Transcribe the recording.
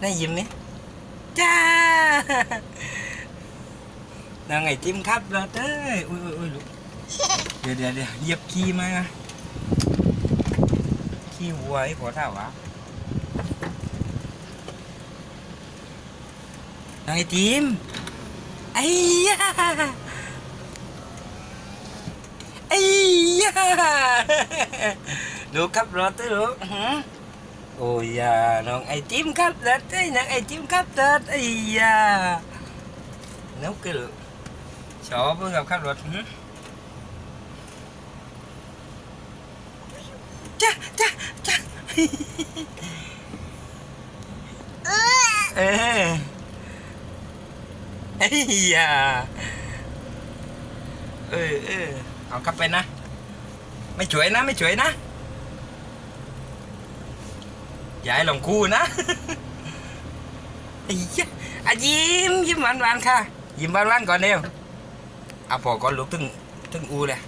ได้ยิ้มนี่จ้านางไอจิ้มครับเราเต้ยอุ้ยอุ้ยอุ้ยลูกเดี๋ยวเดี๋ยวเดี๋ยวเหยียบขี้มาขี้วัวไอ้ขอท่าวะนางไอจิ้มไอ้ยาไอ้ยาลูกครับรอเต้ยลูก Ôi da, nóng ai chim khách hết ấy, non ai chim khách hết. ai da. Nấu cái được. chó mới gặp pháp luật nữa. Cha, cha, cha. Ê. Ây da. Ừ, ừ. Ông cắp bên á. Mày chuỗi nó, mày chuỗi nó. อย่าให้ลงคู่นะอายิ้มยิ้มหวานหวานค่ะ ยิ้มหวานหวานก่อนเดียวเอาพอก่อนลุกตึงตึงอูเลย